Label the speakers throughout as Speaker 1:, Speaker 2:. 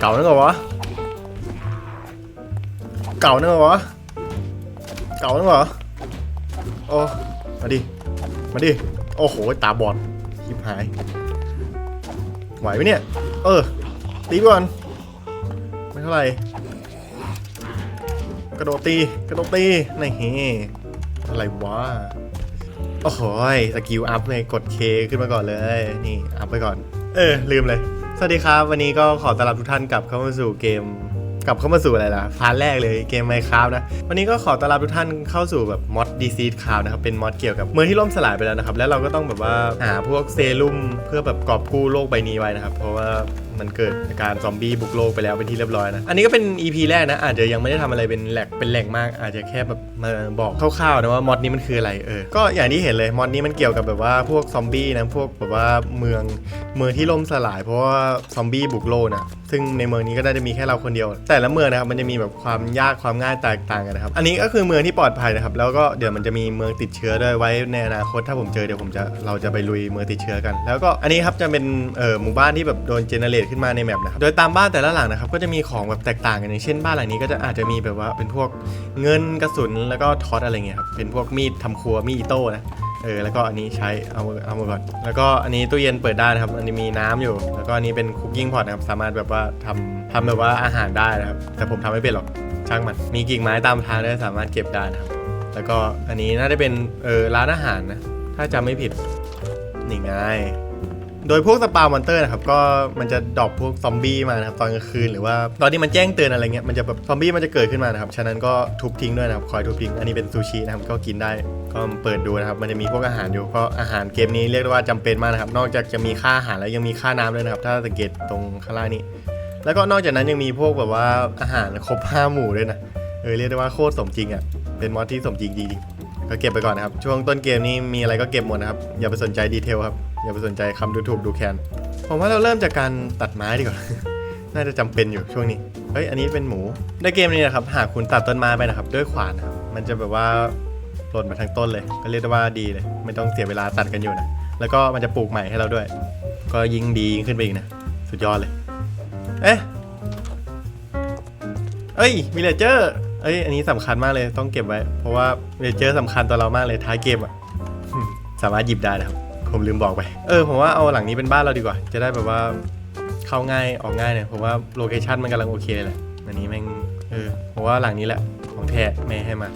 Speaker 1: เก่านั่นเหรอวะ เก่านั่นเหรอวะ เก่านั่นเหรอ โอ้ มาดิ มาดิ โอ้โห ตาบอดชิบหาย ไหวไหมเนี่ย เออ ตีก่อน ไม่เท่าไหร่ กระโดดตี กระโดดตีนี่เฮอะไรวะ โอ้โห สกิลอัพเลยกดเคขึ้นมาก่อนเลย นี่ อัพไปก่อน เออ ลืมเลย สวัสดีครับ วันนี้ก็ขอต้อนรับทุกท่านกลับเข้ามาสู่เกมกลับเข้ามาสู่อะไรล่ะพาร์ทแรกเลยเกมไมค์ครับนะ วันนี้ก็ขอต้อนรับทุกท่านเข้าสู่แบบมอด DC Cloud นะครับ เป็นมอดเกี่ยวกับเมืองที่ล่มสลายไปแล้วนะครับ แล้วเราก็ต้องแบบว่าหาพวกเซรุ่มเพื่อแบบกอบกู้โลกใบนี้ไว้นะครับ เพราะว่า มันเกิดอาการซอมบี้บุกโลกไปแล้วเป็นที่เรียบร้อยนะ อันนี้ก็เป็น EP แรกนะ อาจจะยังไม่ได้ทำอะไรเป็นแหลกเป็นแหล่งมาก อาจจะแค่แบบมาบอกคร่าวๆนะว่ามอดนี้มันคืออะไรเออ ก็อย่างที่เห็นเลยมอดนี้มันเกี่ยวกับแบบว่าพวกซอมบี้นะพวกแบบว่าเมืองเมืองที่ล่มสลาย เพราะว่าซอมบี้บุกโลกนะซึ่งในเมืองนี้ก็น่าจะมีแค่เราคนเดียว แต่ละเมืองนะครับมันจะมีแบบความยากความง่ายแตกต่างกันนะครับอันนี้ก็คือเมืองที่ปลอดภัยนะครับแล้วก็เดี๋ยวมันจะมีเมืองติดเชื้อด้วยไว้ในอนาคตถ้าผมเจอเดี๋ยวผมจะเราจะไปลุยเมืองติดเชื้อกัน แล้วก็อันนี้ครับจะเป็นเอ่อหมู่บ้านที่แบบโดนเจเนเรตขึ้นมาในแมปนะครับโดยตามบ้านแต่ละหลังนะครับก็จะมีของแบบแตกต่างกันอย่างเช่นบ้านหลังนี้ก็จะอาจจะมีแบบว่าเป็นพวกเงินกระสุนแล้วก็ท็อตอะไรเงี้ยครับเป็นพวกมีดทำครัวมีดอิโต้นะเออแล้วก็อันนี้ใช้เอาเอามาก่อนแล้วก็อันนี้ตู้เย็นเปิดได้นะครับ อันนี้มีน้ำอยู่ แล้วก็อันนี้เป็นคุกกิ้งพอตนะครับ สามารถแบบว่าทำทำแบบว่าอาหารได้นะครับ แต่ผมทำไม่เป็นหรอกช่างมันมีกิ่งไม้ตามทางด้วยสามารถเก็บได้นะครับ แล้วก็อันนี้น่าจะเป็นเออร้านอาหารนะ ถ้าจำไม่ผิดนี่ไง โดยพวกสปาวมอนเตอร์นะครับก็มันจะดรอปพวกซอมบี้มานะครับตอนกลางคืนหรือว่าตอนที่มันแจ้งเตือนอะไรเงี้ยมันจะแบบซอมบี้มันจะเกิดขึ้นมานะครับฉะนั้นก็ทุบทิ้งด้วยนะครับคอยทุบทิ้งอันนี้เป็นซูชินะครับก็กินได้ก็เปิดดูนะครับมันจะมีพวกอาหารอยู่ก็อาหารเกมนี้เรียกได้ว่าจำเป็นมากนะครับนอกจากจะมีค่าอาหารแล้วยังมีค่าน้ำด้วยนะครับถ้าสังเกตตรงข้างล่างนี้ แล้วก็นอกจากนั้นยังมีพวกแบบว่าอาหารครบห้าหมู่ด้วยนะเออเรียกได้ว่าโคตรสมจริงอะเป็นมอดที่สมจริงจริง ก็เก็บไปก่อนนะครับ ช่วงต้นเกมนี้มีอะไรก็เก็บหมดนะครับ อย่าไปสนใจดีเทลครับ อย่าไปสนใจคำดูถูกดูแคลนผมว่าเราเริ่มจากการตัดไม้ดีกว่า น่าจะจำเป็นอยู่ช่วงนี้ เฮ้ย อันนี้เป็นหมู ในเกมนี้นะครับ หากคุณตัดต้นไม้ไปนะครับ ด้วยขวานนะครับ มันจะแบบว่าหล่นมาทั้งต้นเลย ก็เรียกได้ว่าดีเลย ไม่ต้องเสียเวลาตัดกันอยู่นะ แล้วก็มันจะปลูกใหม่ให้เราด้วย ก็ยิ่งดียิ่งขึ้นไปอีกนะ สุดยอดเลย เอ๊ะเอ้ยวิลเลเจอร์ เอ้ย อันนี้สำคัญมากเลยต้องเก็บไว้ เพราะว่าเลเจอร์สำคัญต่อเรามากเลยท้ายเกมอะสามารถหยิบได้นะครับ ผมลืมบอกไป เออ ผมว่าเอาหลังนี้เป็นบ้านเราดีกว่า จะได้แบบว่าเข้าง่ายออกง่ายเนี่ยผมว่าโลเคชันมันกำลังโอเคเลยแหละอันนี้แม่งเออผมว่าหลังนี้แหละของแท้แม่ให้มา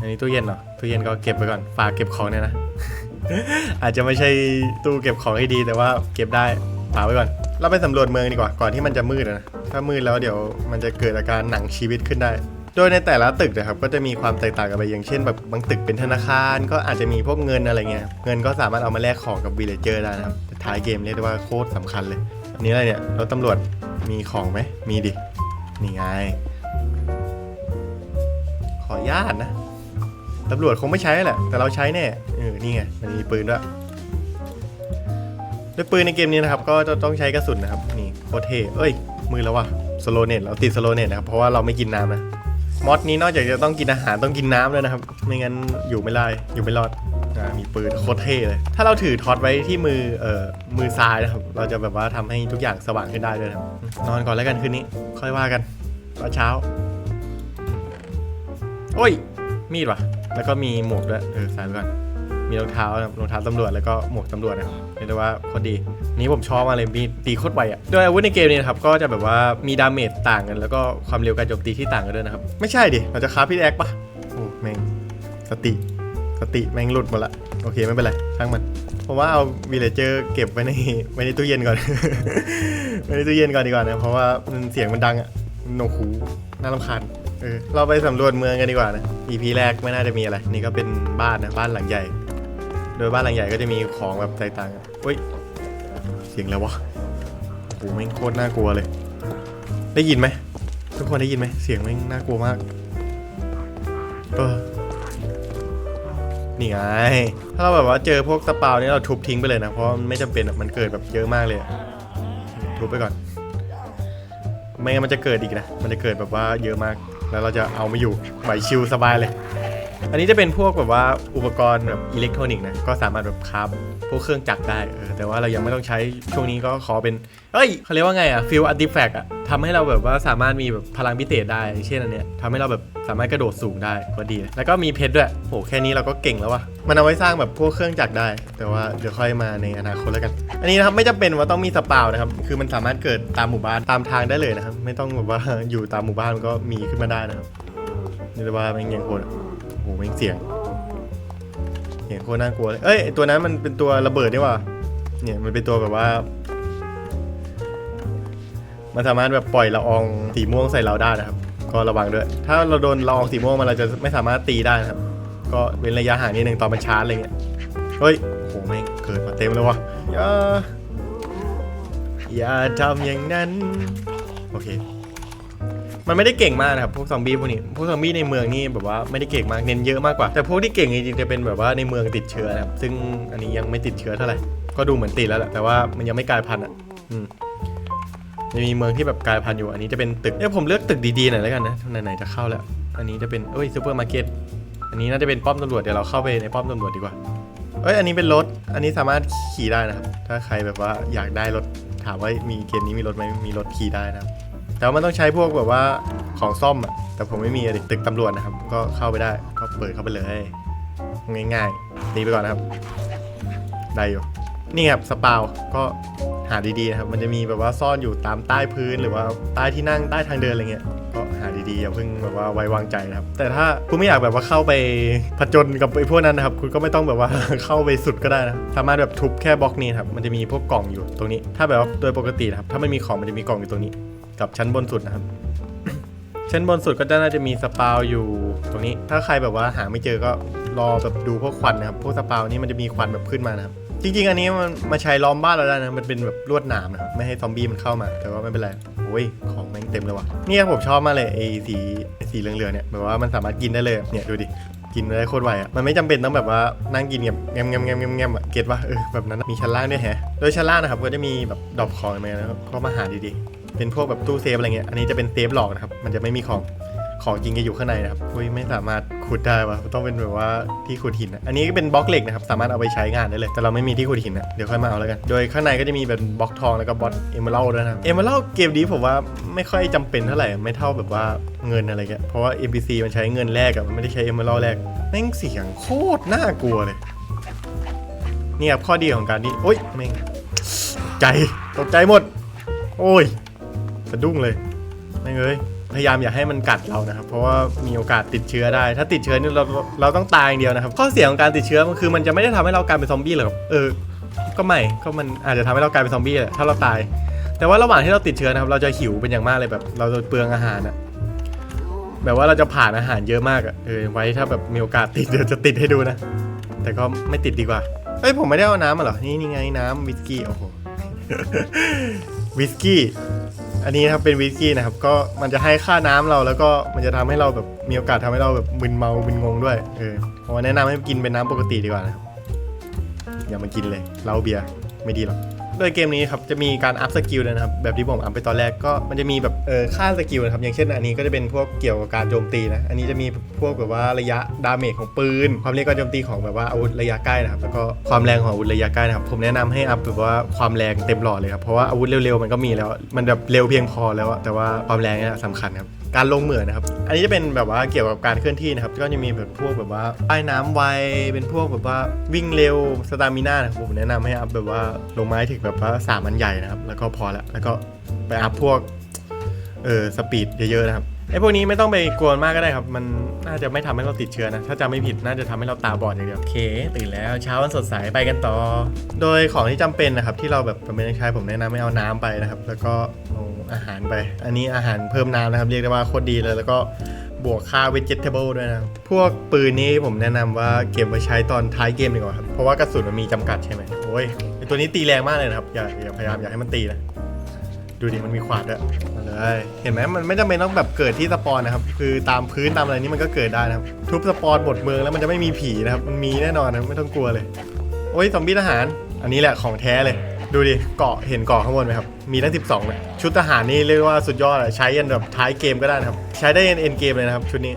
Speaker 1: อันนี้ตู้เย็นเหรอตู้เย็นก็เก็บไปก่อนฝากเก็บของเนี่ยนะ อาจจะไม่ใช่ตู้เก็บของที่ดีแต่ว่าเก็บได้ฝากไว้ก่อน เราไปสำรวจเมืองดีกว่าก่อนที่มันจะมืดนะ ถ้ามืดแล้วเดี๋ยวมันจะเกิดอาการหนังชีวิตขึ้นได้ โดยในแต่ละตึกนะครับก็จะมีความแตกต่างกันไปอย่างเช่นแบบบางตึกเป็นธนาคารก็อาจจะมีพวกเงินอะไรเงี้ยเงินก็สามารถเอามาแลกของกับวิลเลเจอร์ได้นะครับท้ายเกมเรียกได้ว่าโคตรสำคัญเลยอันนี้อะไรเนี่ยรถตำรวจมีของไหมมีดินี่ไงขออนุญาตนะตำรวจคงไม่ใช้แหละ แต่เราใช้แน่เออนี่ไงมันมีปืนด้วย ด้วยปืนในเกมนี้นะครับก็จะต้องใช้กระสุนนะครับนี่โคตรเท่เอ้ย มือแล้วว่ะสโลเนตเราติดสโลเนตนะครับเพราะว่าเราไม่กินน้ำนะมอดนี้นอกจากจะต้องกินอาหารต้องกินน้ำด้วยนะครับ ไม่งั้นอยู่ไม่ได้อยู่ไม่รอดอ่ามีปืนโคตรเท่เลย ถ้าเราถือท็อตไว้ที่มือเอ่อมือซ้ายนะครับ เราจะแบบว่าทำให้ทุกอย่างสว่างขึ้นได้ด้วยนะนอนก่อนแล้วกันคืนนี้ ค่อยว่ากันตอนเช้า โอ้ย มีดว่ะ แล้วก็มีหมวกด้วยเออใส่ไปก่อน มีรองเท้านะครับรองเท้าตำรวจแล้วก็หมวกตำรวจนะครับเรียกได้ว่าโคตรดี นี่ผมชอบมากเลยมีตีโคตรไวอะโดยอาวุธในเกมนี้นะครับก็จะแบบว่ามีดาเมจต่างกัน แล้วก็ความเร็วการโจมตีที่ต่างกันด้วยนะครับ ไม่ใช่ดิเราจะคราพี่แอคปะโอ้แม่งสติ สติแม่งหลุดหมดละโอเคไม่เป็นไรช่างมันผมว่าเอาวิลเลเจอร์เก็บไว้ในไว้ในตู้เย็นก่อน ไว้ในตู้เย็นก่อนดีกว่านะเพราะว่ามันเสียงมันดังอะหนวกหูน่ารำคาญเออเราไปสำรวจเมืองกันดีกว่านะ EP แรกไม่น่าจะมีอะไร นี่ก็เป็นบ้านนะบ้านหลังใหญ่ โดยบ้านหลังใหญ่ก็จะมีของแบบแตกต่างกันเฮ้ย เสียงแล้ววะโอ้โหแม่งโคตรน่ากลัวเลย ได้ยินไหมทุกคนได้ยินไหมเสียงแม่งน่ากลัวมาก เออ นี่ไง ถ้าเราแบบว่าเจอพวกสปาวนี่เราทุบทิ้งไปเลยนะ เพราะมันไม่จำเป็นอะมันเกิดแบบเยอะมากเลย ทุบไปก่อน ไม่งั้นมันจะเกิดอีกนะ มันจะเกิดแบบว่าเยอะมาก แล้วเราจะเอาไม่อยู่ไหวชิวสบายเลย อันนี้จะเป็นพวกแบบว่าอุปกรณ์แบบอิเล็กทรอนิกส์นะ ก็สามารถแบบคราพวกเครื่องจักรได้เออแต่ว่าเรายังไม่ต้องใช้ช่วงนี้ก็ขอเป็นเฮ้ยเขาเรียกว่าไงอะฟิลอาร์ติแฟกอะทำให้เราแบบว่าสามารถมีแบบพลังพิเศษได้ เช่นอันเนี้ยทำให้เราแบบสามารถกระโดดสูงได้ก็ดี แล้วก็มีเพชรด้วยโหแค่นี้เราก็เก่งแล้ววะมันเอาไว้สร้างแบบพวกเครื่องจักรได้ แต่ว่าเดี๋ยวค่อยมาในอนาคตแล้วกัน อันนี้นะครับไม่จำเป็นว่าต้องมีสปาวนะครับ คือมันสามารถเกิดตามหมู่บ้านตามทางได้เลยนะครับ ไม่ต้องแบบว่าอยู่ตามหมู่บ้านมันก็มีขึ้นมาได้นะครับนี่แต่ว่าแม่งยังโคตร โอ้โหแม่งเสียงเสียงโคตรน่ากลัวเลยเอ้ยตัวนั้นมันเป็นตัวระเบิดนี่ว่าเนี่ยมันเป็นตัวแบบว่า มันสามารถแบบปล่อยละอองสีม่วงใส่เราได้นะครับ ก็ระวังด้วย ถ้าเราโดนละอองสีม่วงมันเราจะไม่สามารถตีได้นะครับ ก็เว้นระยะห่างนิดนึงตอนมันชาร์จอะไรเงี้ยเฮ้ยโหแม่งเกิดมาเต็มเลยวะอย่าอย่าทำอย่างนั้น โอเค มันไม่ได้เก่งมากนะครับพวกซอมบี้พวกนี้พวกซอมบี้ในเมืองนี่แบบว่าไม่ได้เก่งมากเน้นเยอะมากกว่าแต่พวกที่เก่งจริงๆจะเป็นแบบว่าในเมืองติดเชื้อนะครับซึ่งอันนี้ยังไม่ติดเชื้อเท่าไหร่ก็ดูเหมือนติดแล้วแหละแต่ว่ามันยังไม่กลายพันธุ์อะอืมยังมีเมืองที่แบบกลายพันธุ์อยู่ อันนี้จะเป็นตึกเนี่ยผมเลือกตึกดีๆหน่อยแล้วกันนะไหนๆจะเข้าแล้ว อันนี้จะเป็นเอ้ยซูเปอร์มาร์เก็ตอันนี้น่าจะเป็นป้อมตำรวจเดี๋ยวเราเข้าไปในป้อมตำรวจดีกว่าเอ้ยอันนี้เป็นรถ อันนี้สามารถขี่ได้นะครับ ถ้าใครแบบว่าอยากได้รถถามว่ามีเกมนี้มีรถไหมมีรถขี่ได้นะครับ แต่ว่ามันต้องใช้พวกแบบว่าของซ่อมอะแต่ผมไม่มีอะดิตึกตำรวจนะครับ ก็เข้าไปได้ ก็เปิดเข้าไปเลย ง่ายๆตีไปก่อนนะครับ ได้อยู่ นี่ครับสปาวก็หาดีๆนะครับ มันจะมีแบบว่าซ่อนอยู่ตามใต้พื้นหรือว่าใต้ที่นั่งใต้ทางเดินอะไรเงี้ย ก็หาดีๆอย่าเพิ่งแบบว่าไว้วางใจนะครับ แต่ถ้าคุณไม่อยากแบบว่าเข้าไปผจญกับไอ้พวกนั้นนะครับ คุณก็ไม่ต้องแบบว่า เข้าไปสุดก็ได้นะ สามารถแบบทุบแค่บล็อกนี้ครับ มันจะมีพวกกล่องอยู่ตรงนี้ ถ้าแบบว่าโดยปกตินะครับ ถ้าไม่มีของมันจะมีกล่องอยู่ตรงนี้ กับชั้นบนสุดนะครับ ชั้นบนสุดก็น่าจะมีสปาวอยู่ตรงนี้ ถ้าใครแบบว่าหาไม่เจอก็รอแบบดูพวกควันนะครับ พวกสปาวนี่มันจะมีควันแบบขึ้นมานะครับ จริง ๆ อันนี้มันมาใช้ล้อมบ้านเราได้นะ มันเป็นแบบลวดหนามนะครับ ไม่ให้ซอมบี้มันเข้ามา แต่ว่าไม่เป็นไรโอ้ย ของแม่งเต็มเลยว่ะ เนี่ยผมชอบมากเลยไอ้สีสีเหลืองๆเนี่ยแบบว่ามันสามารถกินได้เลย เนี่ยดูดิกินได้โคตรไวอะ มันไม่จำเป็นต้องแบบว่านั่งกินแบบแงมแงมแงมแงมแงมอะ เก็ตป่ะเออแบบนั้น มีชั้นล่างด้วยแฮะ โดยชั้นล่างนะครับก็จะมีแบบดอปของมานะครับก็มาหาดีๆ เป็นพวกแบบตู้เซฟอะไรเงี้ย อันนี้จะเป็นเซฟหลอกนะครับ มันจะไม่มีของ ของจริงจะอยู่ข้างในนะครับอุ้ยไม่สามารถขุดได้วะต้องเป็นแบบว่าที่ขุดหินนะอันนี้ก็เป็นบล็อกเหล็กนะครับ สามารถเอาไปใช้งานได้เลย แต่เราไม่มีที่ขุดหินนะเดี๋ยวค่อยมาเอาแล้วกัน โดยข้างในก็จะมีเป็นบล็อกทองแล้วก็บล็อกเอเมอรัลด้วยนะเอเมอรัลเกมนี้ผมว่าไม่ค่อยจำเป็นเท่าไหร่ ไม่เท่าแบบว่าเงินอะไรเงี้ย เพราะว่า NPC มันใช้เงินแลกอะมันไม่ได้ใช้เอเมอรัลแลกแม่งเสียงโคตรน่ากลัวเลยนี่ครับข้อดีของการที่โอ๊ยแม่งใจตกใจหมด โอ้ย สะดุ้งเลยแม่เอ้ยพยายามอย่าให้มันกัดเรานะครับ เพราะว่ามีโอกาสติดเชื้อได้ ถ้าติดเชื้อนี่เราเราต้องตายอย่างเดียวนะครับ ข้อเสียของการติดเชื้อมันคือมันจะไม่ได้ทำให้เรากลายเป็นซอมบี้หรอกเออ ก็ไม่ก็มันอาจจะทำให้เรากลายเป็นซอมบี้แหละถ้าเราตาย แต่ว่าระหว่างที่เราติดเชื้อนะครับ เราจะหิวเป็นอย่างมากเลยแบบ เราจะเปลืองอาหารอะแบบว่าเราจะผ่านอาหารเยอะมากอะเออไว้ถ้าแบบมีโอกาสติดเดี๋ยวจะติดให้ดูนะ แต่ก็ไม่ติดดีกว่าเอ้ยผมไม่ได้เอาน้ำมาหรอนี่นี่ไงน้ำวิสกี้โอ้โหวิสกี้ อันนี้นะครับเป็นวิสกี้นะครับก็มันจะให้ค่าน้ำเราแล้วก็มันจะทำให้เราแบบมีโอกาสทำให้เราแบบมึนเมามึนงงด้วยเออผมแนะนำให้กินเป็นน้ำปกติดีกว่านะครับอย่ามากินเลยเหล้าเบียร์ไม่ดีหรอก โดยเกมนี้ครับจะมีการอัพสกิลนะครับแบบที่ผมอัพไปตอนแรกก็มันจะมีแบบเออค่าสกิลนะครับอย่างเช่นอันนี้ก็จะเป็นพวกเกี่ยวกับการโจมตีนะอันนี้จะมีพวกแบบว่าระยะดาเมจของปืน ความเร็วการโจมตีของแบบว่าอาวุธระยะใกล้นะครับแล้วก็ความแรงของอาวุธระยะใกล้นะครับผมแนะนำให้อัพแบบว่าความแรงเต็มหลอดเลยครับเพราะว่าอาวุธเร็วๆมันก็มีแล้ว มันแบบเร็วเพียงพอแล้วแต่ว่าความแรงเนี่ยสำคัญครับ การลงเหมือนนะครับ อันนี้จะเป็นแบบว่าเกี่ยวกับการเคลื่อนที่นะครับ ก็จะมีแบบพวกแบบว่าป้ายน้ำไว เป็นพวกแบบว่าวิ่งเร็วสตามิน่านะครับผมแนะนำให้อัพแบบว่าลงไม้ถึงแบบว่าสามอันใหญ่นะครับ แล้วก็พอละแล้วก็ไปอัพพวกเออสปีดเยอะๆนะครับ ไอ้พวกนี้ไม่ต้องไปกลัวมากก็ได้ครับ มันน่าจะไม่ทำให้เราติดเชื้อนะ ถ้าจำไม่ผิดน่าจะทำให้เราตาบอดอย่างเดียวโอเค ตื่นแล้วเช้าวันสดใสไปกันต่อ โดยของที่จำเป็นนะครับที่เราแบบจำเป็นใช้ผมแนะนำให้เอาน้ำไปนะครับ แล้วก็เอาอาหารไป อันนี้อาหารเพิ่มน้ำนะครับ เรียกได้ว่าโคตรดีเลยแล้วก็บวกค่า vegetable ด้วยนะ พวกปืนนี้ผมแนะนำว่าเก็บไว้ใช้ตอนท้ายเกมดีกว่าครับ เพราะว่ากระสุนมันมีจำกัดใช่ไหมโอ้ยไอตัวนี้ตีแรงมากเลยนะครับ อย่าอย่าพยายามอย่าให้มันตีนะ ดูดิมันมีขวาดด้วยมาเลย เห็นไหมมันไม่จำเป็นต้องแบบเกิดที่สปอนนะครับ คือตามพื้นตามอะไรนี่มันก็เกิดได้นะครับ ทุบสปอนหมดเมืองแล้วมันจะไม่มีผีนะครับ มันมีแน่นอนนะไม่ต้องกลัวเลย โอ้ยซอมบี้ทหาร อันนี้แหละของแท้เลย ดูดิ เกาะเห็นเกาะข้างบนไหมครับ มีทั้ง 12เลยชุดทหารนี่เรียกว่าสุดยอดอะใช้ยันแบบท้ายเกมก็ได้นะครับ ใช้ได้ยันเอ็นเกมเลยนะครับ ชุดนี้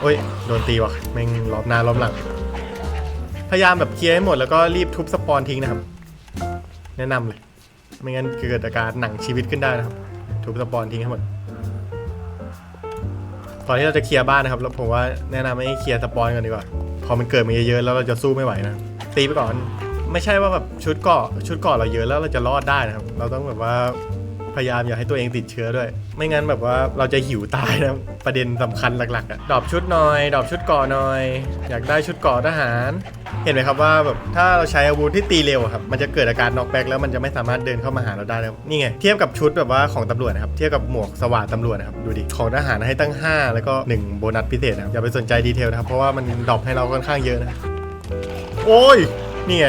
Speaker 1: โอ้ยโดนตีว่ะ แม่งล้อมหน้าล้อมหลัง พยายามแบบเคลียร์ให้หมดแล้วก็รีบทุบสปอนทิ้งนะครับ แนะนำเลย ไม่งั้นเกิดอาการหนังชีวิตขึ้นได้นะครับ ถูกสปอนทิ้งให้หมดตอนที่เราจะเคลียร์บ้านนะครับแล้วผมว่าแนะนำให้เคลียร์สปอนก่อนดีกว่า พอมันเกิดมาเยอะๆแล้วเราจะสู้ไม่ไหวนะตีไปก่อน ไม่ใช่ว่าแบบชุดเกาะชุดเกาะเราเยอะแล้วเราจะรอดได้นะครับ เราต้องแบบว่า พยายามอย่าให้ตัวเองติดเชื้อด้วย ไม่งั้นแบบว่าเราจะหิวตายนะประเด็นสำคัญหลักๆอะดอปชุดหน่อย ดอปชุดกราะหน่อย อยากได้ชุดกราะทหาร เห็นไหมครับว่าแบบถ้าเราใช้อาวุธที่ตีเร็วครับมันจะเกิดอาการน็อกแบ็กแล้วมันจะไม่สามารถเดินเข้ามาหาเราได้นะครับนี่ไงเทียบกับชุดแบบว่าของตำรวจนะครับเทียบกับหมวกสว่านตำรวจนะครับดูดิของทหารให้ตั้ง 5 แล้วก็ 1 โบนัสพิเศษนะครับอย่าไปสนใจดีเทลนะครับเพราะว่ามันดรอปให้เราค่อนข้างเยอะนะโอ้ยนี่ไง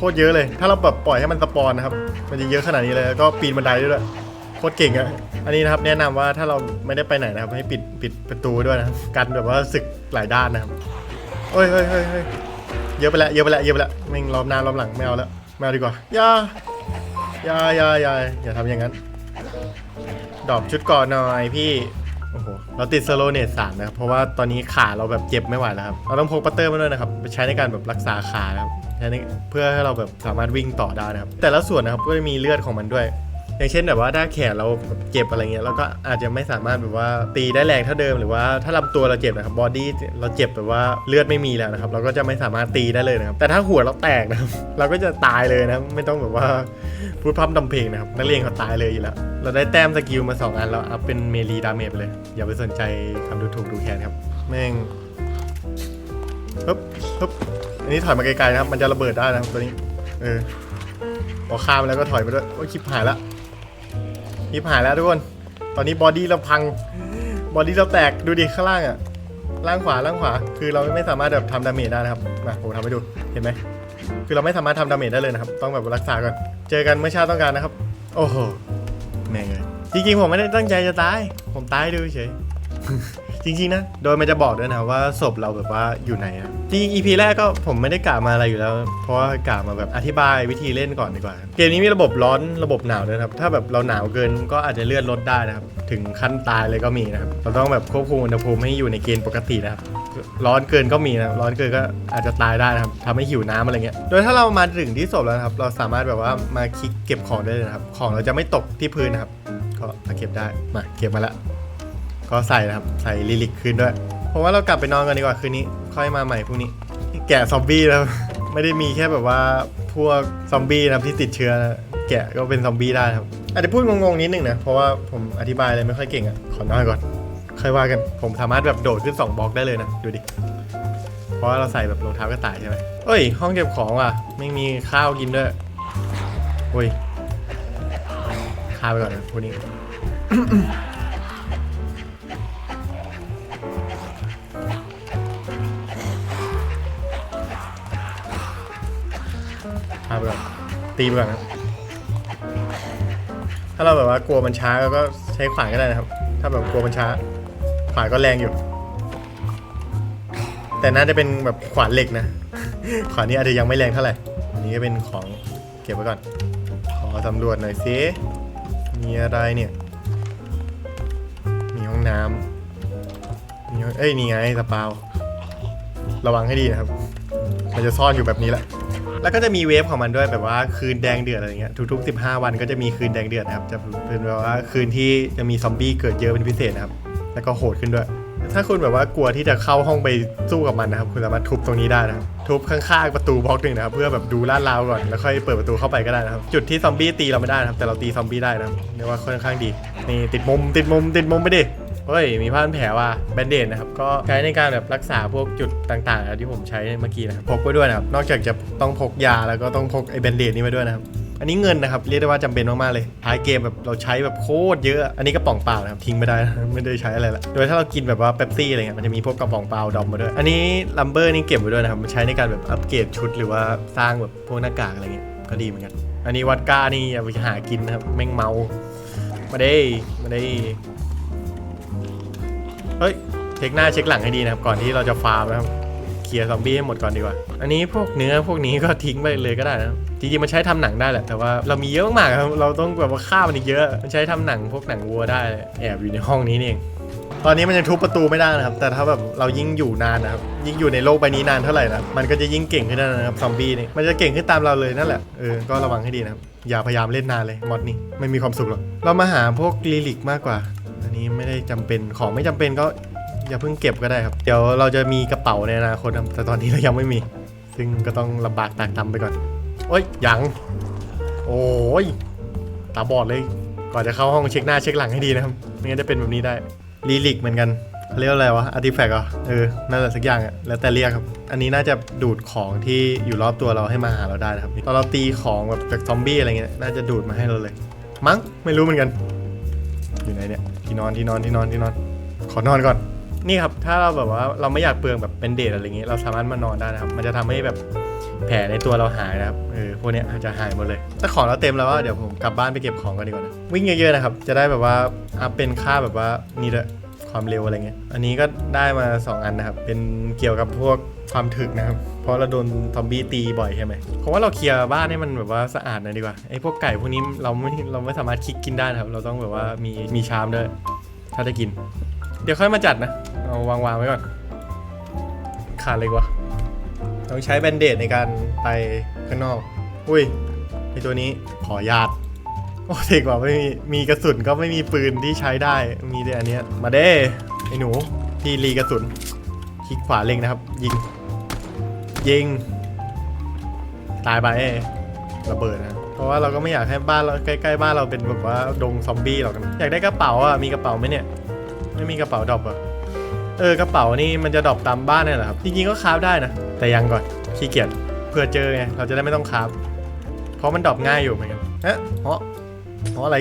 Speaker 1: คตรเยอะเลย ถ้าเราแบบปล่อยให้มันสปอนนะครับ มันจะเยอะขนาดนี้เลยแล้วก็ปีนบันไดด้วย โคตรเก่งอะอันนี้นะครับแนะนำว่าถ้าเราไม่ได้ไปไหนนะครับ ให้ปิดปิดประตูด้วยนะกันแบบว่าศึกหลายด้านนะครับเฮ้ยเฮ้ยเฮ้ยเฮ้ยเยอะไปแล้วเยอะไปแล้วเยอะไปแล้วแม่งล้อมหน้าล้อมหลังไม่เอาแล้วไม่เอาดีกว่าอย่าอย่าอย่าอย่าอย่าทำอย่างนั้น ดอปชุดก่อนหน่อยพี่โอ้โหเราติดสโลเนตสามนะครับเพราะว่าตอนนี้ขาเราแบบเจ็บไม่ไหวแล้วครับเราต้องพกปัตเตอร์มาด้วยนะครับไปใช้ในการแบบรักษาขาครับ เพื่อให้เราแบบสามารถวิ่งต่อได้นะครับ แต่ละส่วนนะครับก็จะมีเลือดของมันด้วย อย่างเช่นแบบว่าถ้าแขนเราเจ็บอะไรเงี้ยเราก็อาจจะไม่สามารถแบบว่าตีได้แรงเท่าเดิมหรือว่าถ้าลำตัวเราเจ็บนะครับบอดี้เราเจ็บแบบว่าเลือดไม่มีแล้วนะครับ เราก็จะไม่สามารถตีได้เลยนะครับ แต่ถ้าหัวเราแตกนะครับ เราก็จะตายเลยนะไม่ต้องแบบว่าพูดพร่ำทำเพลงนะครับนักเรียนเขาตายเลยอยู่แล้วเราได้แต้มสกิลมาสองอันเราอัพเป็นเมลีดาเมจไปเลย อย่าไปสนใจคำดูถูกดูแคลนครับแม่งฮึบฮึบ นนี้ถอยมาไกลๆนะครับ มันจะระเบิดได้นะครับตัวนี้ เออพอข้ามแล้วก็ถอยไปด้วยโอ้ยคลิปหายละยิบหายแล้วทุกคน ตอนนี้บอดี้เราพัง บอดี้เราแตก ดูดิข้างล่างอะ ล่างขวาล่างขวา คือเราไม่สามารถแบบทำดาเมจได้นะครับมาผมทำให้ดู เห็นไหม คือเราไม่สามารถทำดาเมจได้เลยนะครับ ต้องแบบรักษาก่อน เจอกันเมื่อชาติต้องการนะครับ โอ้โห แม่งเลย จริงๆผมไม่ได้ตั้งใจจะตาย ผมตายดูเฉย จริงๆนะ โดยมันจะบอกด้วยนะว่าศพเราแบบว่าอยู่ไหนอะจริง EP แรกก็ผมไม่ได้กล่าวมาอะไรอยู่แล้ว เพราะว่ากล่าวมาแบบอธิบายวิธีเล่นก่อนดีกว่า เกมนี้มีระบบร้อนระบบหนาวด้วยนะครับ ถ้าแบบเราหนาวเกินก็อาจจะเลื่อนลดได้นะครับ ถึงขั้นตายเลยก็มีนะครับ เราต้องแบบควบคุมอุณหภูมิให้อยู่ในเกณฑ์ปกตินะครับร้อนเกินก็มีนะร้อนเกินก็อาจจะตายได้นะครับทำให้หิวน้ำอะไรเงี้ย โดยถ้าเรามาถึงที่ศพแล้วครับ เราสามารถแบบว่ามาคลิกเก็บของได้เลยนะครับ ของเราจะไม่ตกที่พื้นนะครับ ก็มาเก็บได้ มาเก็บมาแล้ว ก็ใส่นะครับ ใส่ลิลิกคืนด้วย ผมว่าเรากลับไปนอนกันดีกว่าคืนนี้ ค่อยมาใหม่พรุ่งนี้ แกะซอมบี้แล้วไม่ได้มีแค่แบบว่าพวกซอมบี้นะครับที่ติดเชื้อนะแกะก็เป็นซอมบี้ได้ครับ อาจจะพูดงงๆนิดนึงนะ เพราะว่าผมอธิบายอะไรไม่ค่อยเก่งอะ ขอนอนก่อน ค่อยว่ากัน ผมสามารถแบบโดดขึ้น 2บล็อกได้เลยนะ ดูดิ เพราะว่าเราใส่แบบรองเท้ากระต่ายใช่ไหมเอ้ย ห้องเก็บของว่ะ ไม่มีข้าวกินด้วยโอ้ยข้าวไปก่อนนะพวกนี้ ตีไปก่อนนะถ้าเราแบบว่ากลัวมันช้าก็ใช้ขวานก็ได้นะครับ ถ้าแบบกลัวมันช้า ขวานก็แรงอยู่ แต่น่าจะเป็นแบบขวานเหล็กนะ ขวานนี้อาจจะยังไม่แรงเท่าไหร่ อันนี้ก็เป็นของเก็บไว้ก่อน ขอสำรวจหน่อยสิมีอะไรเนี่ย มีห้องน้ำมีห้องเอ้ยนี่ไงสปาว ระวังให้ดีนะครับ มันจะซ่อนอยู่แบบนี้แหละ แล้วก็จะมีเวฟของมันด้วยแบบว่าคืนแดงเดือดอะไรเงี้ยทุกๆ 15 วันก็จะมีคืนแดงเดือดนะครับจะเป็นแบบว่าคืนที่จะมีซอมบี้เกิดเยอะเป็นพิเศษนะครับ แล้วก็โหดขึ้นด้วย ถ้าคุณแบบว่ากลัวที่จะเข้าห้องไปสู้กับมันนะครับ คุณสามารถทุบตรงนี้ได้นะครับทุบข้างๆประตูบล็อกหนึ่งนะครับเพื่อแบบดูลาดราวก่อนแล้วค่อยเปิดประตูเข้าไปก็ได้นะครับ จุดที่ซอมบี้ตีเราไม่ได้นะครับแต่เราตีซอมบี้ได้นะครับเรียกว่าค่อนข้างดีนี่ติดมุมติดมุมติดมุมไปดิ เฮ้ย มีผ้าพันแผลว่ะแบนเดนนะครับ ก็ใช้ในการแบบรักษาพวกจุดต่างๆที่ผมใช้เมื่อกี้นะครับ พกไว้ด้วยนะครับ นอกจากจะต้องพกยาแล้วก็ต้องพกไอ้แบนเดนนี้ไว้ด้วยนะครับ อันนี้เงินนะครับ เรียกได้ว่าจำเป็นมากๆเลย ท้ายเกมแบบเราใช้แบบโคตรเยอะ อันนี้กระป๋องเปล่านะครับทิ้งไม่ได้ ไม่ได้ใช้อะไรละ โดยถ้าเรากินแบบว่าเป๊ปซี่อะไรเงี้ย มันจะมีพวกกระป๋องเปล่าดอมมาด้วย อันนี้ลัมเบอร์นี่เก็บไว้ด้วยนะครับ มันใช้ในการแบบอัปเกรดชุดหรือว่าสร้างแบบพวกหน้ากากอะไรเงี้ย ก็ดีเหมือนกัน อันนี้วัดก้านี่เอาไปหากินนะครับ แม่งเมา มาได้มาได้ เฮ้ย เช็คหน้าเช็คหลังให้ดีนะครับ ก่อนที่เราจะฟาร์มนะครับ เคลียร์ซอมบี้ให้หมดก่อนดีกว่า อันนี้พวกเนื้อพวกนี้ก็ทิ้งไปเลยก็ได้นะ จริงๆมันใช้ทำหนังได้แหละ แต่ว่าเรามีเยอะมากๆครับ เราต้องแบบว่าฆ่ามันอีกเยอะ มันใช้ทำหนังพวกหนังวัวได้แอบอยู่ในห้องนี้นี่เองตอนนี้มันยังทุบประตูไม่ได้นะครับ แต่ถ้าแบบเรายิ่งอยู่นานนะครับ ยิ่งอยู่ในโลกใบนี้นานเท่าไหร่นะมันก็จะยิ่งเก่งขึ้นนะครับซอมบี้นี่มันจะเก่งขึ้นตามเราเลยนั่นแหละเออก็ระวังให้ดีนะครับอย่าพยายามเล่นนานเลยมอดนี่ไม่มีความสุขหรอกเรามาหาพวกลิลิกมากกว่า นี้ไม่ได้จำเป็นของไม่จำเป็นก็อย่าเพิ่งเก็บก็ได้ครับ เดี๋ยวเราจะมีกระเป๋าในอนาคตครับแต่ตอนนี้เรายังไม่มี ซึ่งก็ต้องลำบากตากตำไปก่อน โอ้ยยัง โอ้ยตาบอดเลย ก่อนจะเข้าห้องเช็คหน้าเช็คหลังให้ดีนะครับ ไม่งั้นจะเป็นแบบนี้ได้ลีลิกเหมือนกันเรียกว่าอะไรวะอาร์ติแฟกต์เหรอเออ นั่นแหละสักอย่างอะแล้วแต่เรียกครับ อันนี้น่าจะดูดของที่อยู่รอบตัวเราให้มาหาเราได้นะครับ ตอนเราตีของแบบจากซอมบี้อะไรเงี้ย น่าจะดูดมาให้เราเลย มั้ง ไม่รู้เหมือนกัน อยู่ไหนเนี่ย ที่นอนที่นอนที่นอนที่นอน ขอนอนก่อน นี่ครับ ถ้าเราแบบว่าเราไม่อยากเปลืองแบบเป็นเดทอะไรเงี้ยเราสามารถมานอนได้นะครับ มันจะทำให้แบบแผลในตัวเราหายนะครับ เออ พวกเนี้ยจะหายหมดเลย ถ้าของเราเต็มแล้วว่าเดี๋ยวผมกลับบ้านไปเก็บของกันดีกว่านะวิ่งเยอะๆนะครับ จะได้แบบว่าอัพเป็นค่าแบบว่านี่ด้วยความเร็วอะไรเงี้ย อันนี้ก็ได้มา 2 อันนะครับ เป็นเกี่ยวกับพวก ความถึกนะครับ เพราะเราโดนซอมบี้ตีบ่อยใช่ไหมผมว่าเราเคลียร์บ้านให้มันแบบว่าสะอาดหน่อยดีกว่าไอ้พวกไก่พวกนี้เราไม่เราไม่สามารถคลิกกินได้นะครับ เราต้องแบบว่ามีมีชามด้วย ถ้าได้กิน เดี๋ยวค่อยมาจัดนะเอาวางวางไว้ก่อนขาดเลยวะต้องใช้แบนเดดในการไปข้างนอก อุ้ยไอตัวนี้ขอญาตโอ้เด็กว่าไม่มีมีกระสุนก็ไม่มีปืนที่ใช้ได้มีแต่อันเนี้ยมาเด้ไอหนูพี่รีกระสุนคลิกขวาเล็งนะครับ ยิง ยิง ตายไประเบิดนะ เพราะว่าเราก็ไม่อยากให้บ้านเราใกล้ๆบ้านเราเป็นแบบว่าดงซอมบี้หรอกนะอยากได้กระเป๋าอะมีกระเป๋าไหมเนี่ย ไม่มีกระเป๋าดรอปอะเออกระเป๋านี่มันจะดรอปตามบ้านเนี่ยแหละครับจริงๆก็คราฟได้นะแต่ยังก่อนขี้เกียจเพื่อเจอไงเราจะได้ไม่ต้องคราฟเพราะมันดรอปง่ายอยู่เหมือนกันฮะเพราะเพราะอะไร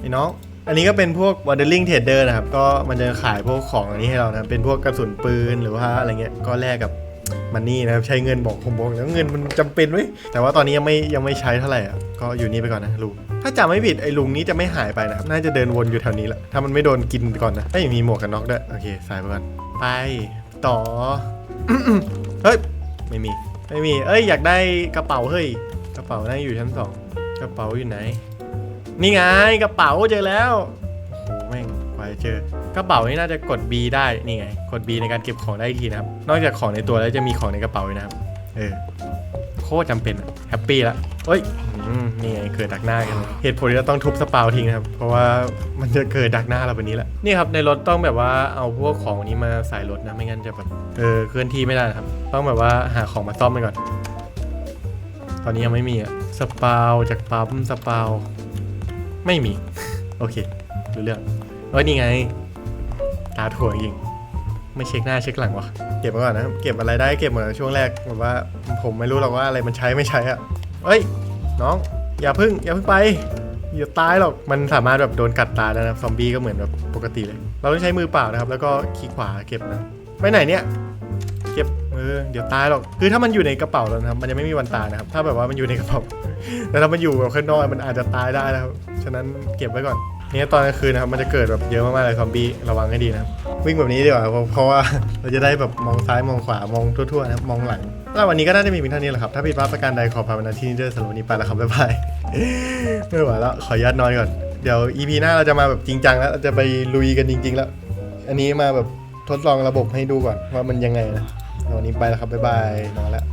Speaker 1: ไอ้น้องอันนี้ก็เป็นพวก Wandering Trader นะครับ ก็มันจะขายพวกของอันนี้ให้เรานะ เป็นพวกกระสุนปืนหรือว่าอะไรเงี้ย ก็แลกกับ มันนี่นะครับใช้เงินบอกผมบอกแล้วเงินมันจำเป็นไว้แต่ว่าตอนนี้ยังไม่ยังไม่ใช้เท่าไหร่อะก็อยู่นี่ไปก่อนนะลุงถ้าจำไม่ผิดไอ้ลุงนี้จะไม่หายไปนะครับน่าจะเดินวนอยู่แถวนี้แหละถ้ามันไม่โดนกินก่อนนะไม่มีหมวกกันน็อกด้วยโอเคใส่ไปก่อนไปต่อเฮ้ยไม่มีไม่มี เอ้ยอยากได้กระเป๋าเฮ้ยกระเป๋าน่าอยู่ชั้นสองกระเป๋าอยู่ไหน นี่ไงกระเป๋าเจอแล้ว เจอกระเป๋านี่น่าจะกด B ได้นี่ไงกด B ในการเก็บของได้ทีนะครับ นอกจากของในตัวแล้วจะมีของในกระเป๋าด้วยนะครับเออโคตรจำเป็นแฮปปี้ละเอ้ยนี่ไงเกิดดักหน้ากันเหตุผลที่เราต้องทุบสปาวทิ้งนะครับ เพราะว่ามันจะเกิดดักหน้าเราแบบนี้แหละนี่ครับในรถต้องแบบว่าเอาพวกของนี้มาใส่รถนะไม่งั้นจะแบบเออเคลื่อนที่ไม่ได้นะครับ ต้องแบบว่าหาของมาซ่อมไปก่อน ตอนนี้ยังไม่มีอะสปาวจากปั๊มสปาวไม่มี โอเครู้เรื่อง อ้ยนี่ไง ตาถั่วจริง ไม่เช็คหน้าเช็คหลังวะเก็บไว้ก่อนนะ เก็บอะไรได้เก็บเหมือนช่วงแรกแบบว่า ผมไม่รู้หรอกว่าอะไรมันใช้ไม่ใช้อะเอ้ย น้อง อย่าพึ่ง อย่าพึ่งไปอย่าตายหรอก มันสามารถแบบโดนกัดตายได้นะซอมบี้ก็เหมือนแบบปกติเลย เราต้องใช้มือเปล่านะครับ แล้วก็คลิกขวาเก็บนะไปไหนเนี่ย เก็บเออเดี๋ยวตายหรอก คือถ้ามันอยู่ในกระเป๋าแล้วนะครับ มันจะไม่มีวันตายนะครับ ถ้าแบบว่ามันอยู่ในกระเป๋า แต่ถ้ามันอยู่แบบข้างนอกมันอาจจะตายได้นะครับ ฉะนั้นเก็บไว้ก่อน เนี่ยตอนกลางคืนนะครับมันจะเกิดแบบเยอะมากๆเลยซอมบี้ระวังให้ดีนะวิ่งแบบนี้ดีกว่าเพราะว่าเราจะได้แบบมองซ้ายมองขวามองทั่วๆนะมองหลังแล้ววันนี้ก็น่าจะมีเพียงเท่านี้แหละครับ ถ้าผิดพลาดประการใดขอพาวันที่นี้ด้วยสำหรับวันนี้ไปแล้วครับบ๊ายบายไม่ไหวแล้วขออนุญาตนอนก่อนเดี๋ยว EP หน้าเราจะมาแบบจริงจังแล้วเราจะไปลุยกันจริง ๆ แล้ว อันนี้มาแบบทดลองระบบให้ดูก่อนว่ามันยังไงนะวันนี้ไปแล้วครับบ๊ายบายนอนแล้ว